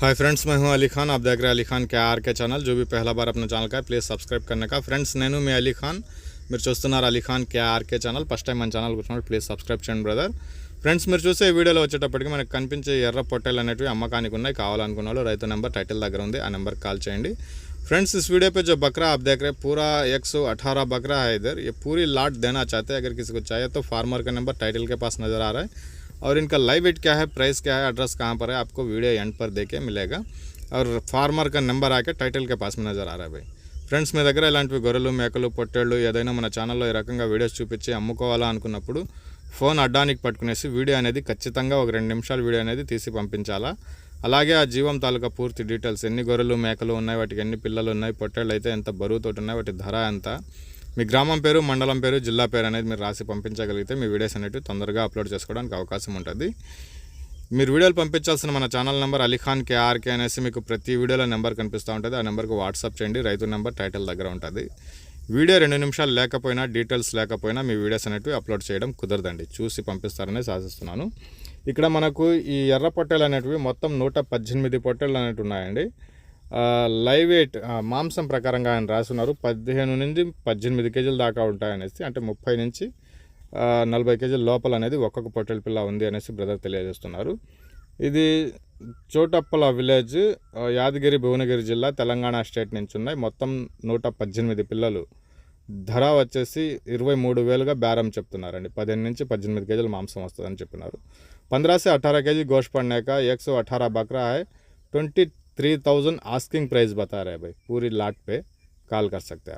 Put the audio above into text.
Hi friends मैं हूं अली खान आप देख रहे हैं अली खान के आर के ఛానల్ जो भी पहला बार अपना ఛానల్ का ప్లీజ్ సబ్స్క్రైబ్ करने का ఫ్రెండ్స్ నేను మీ అలీ ఖాన్ మీరు చూస్తున్నారు Ali Khan KRK channel first time మన ఛానల్ కూర్చున్నాడు ప్లీజ్ సబ్స్క్రైబ్ చేయండి బ్రదర్ ఫ్రెండ్స్ మీరు చూసే ఈ వీడియోలో వచ్చేటప్పటికి మనకు కనిపించే ఎర్ర పొట్టెలు అనేటివి అమ్మకానికి ఉన్నాయి కావాలనుకున్న వాళ్ళు రైతు నెంబర్ టైటిల్ దగ్గర ఉంది ఆ నెంబర్కి కాల్ చేయండి फ्रेंड्स इस वीडियो पे जो बकरा आप देख रहे हैं पूरा 118 बकरा है इधर ये पूरी लाट देना चाहते हैं अगर किसी को चाहिए तो फार्मर का नंबर टाइटल के पास नज़र आ रहा है और इनका लाइव वेट क्या है प्राइस क्या है एड्रेस कहाँ पर है आपको वीडियो एंड पर देके मिलेगा। और फार्मर का నెంబర్ ఆకే టైటిల్ కే పాస్ में नजर आ रहा है भाई। ఫ్రెండ్స్ మీ దగ్గర ఇలాంటివి గొర్రెలు మేకలు పొట్టేళ్ళు ఏదైనా మన ఛానల్లో ఈ రకంగా వీడియోస్ చూపించి అమ్ముకోవాలా అనుకున్నప్పుడు ఫోన్ అడ్డానికి పట్టుకునేసి వీడియో అనేది ఖచ్చితంగా ఒక రెండు నిమిషాల వీడియో అనేది తీసి పంపించాలా. అలాగే ఆ జీవం తాలూకా పూర్తి డీటెయిల్స్ ఎన్ని గొర్రెలు మేకలు ఉన్నాయి వాటికి ఎన్ని పిల్లలు ఉన్నాయి పొట్టేళ్ళు అయితే ఎంత బరువుతోటి ఉన్నాయి వాటి ధర ఎంత మీ గ్రామం పేరు మండలం పేరు జిల్లా పేరు అనేది మీరు రాసి పంపించగలిగితే మీ వీడియోస్ అనేవి తొందరగా అప్లోడ్ చేసుకోవడానికి అవకాశం ఉంటుంది. మీరు వీడియోలు పంపించాల్సిన మన ఛానల్ నెంబర్ అలీఖాన్ కేఆర్కే అనేసి మీకు ప్రతి వీడియోలో నెంబర్ కనిపిస్తూ ఉంటుంది. ఆ నెంబర్కి వాట్సాప్ చేయండి రైతు నెంబర్ టైటిల్ దగ్గర ఉంటుంది. వీడియో రెండు నిమిషాలు లేకపోయినా డీటెయిల్స్ లేకపోయినా మీ వీడియోస్ అనేవి అప్లోడ్ చేయడం కుదరదండి. చూసి పంపిస్తారని ఆశిస్తున్నాను. ఇక్కడ మనకు ఈ ఎర్ర పొట్టెలు అనేటివి మొత్తం నూట పద్దెనిమిది పొట్టేలు అనేవి ఉన్నాయండి. లైవ్ వెయిట్ మాంసం ప్రకారంగా ఆయన రాసున్నారు పదిహేను నుంచి పద్దెనిమిది కేజీల దాకా ఉంటాయనేసి అంటే ముప్పై నుంచి నలభై కేజీల లోపల అనేది ఒక్కొక్క పొట్టెల పిల్ల ఉంది అనేసి బ్రదర్ తెలియజేస్తున్నారు. ఇది చోటప్పల విలేజ్ యాదగిరి భువనగిరి జిల్లా తెలంగాణ స్టేట్ నుంచి ఉన్నాయి. మొత్తం నూట పద్దెనిమిది పిల్లలు. ధర వచ్చేసి ఇరవై మూడు వేలుగా బేరం చెప్తున్నారండి. పదిహేను నుంచి పద్దెనిమిది కేజీలు మాంసం వస్తుందని చెప్పినారు. పంద్రాసే అఠారా కేజీ గోష్ పడినాక ఎక్స్ అఠారా Bakra twenty three thousand asking price बता रहे हैं भाई। पूरी लाट पे कॉल कर सकते हैं आप।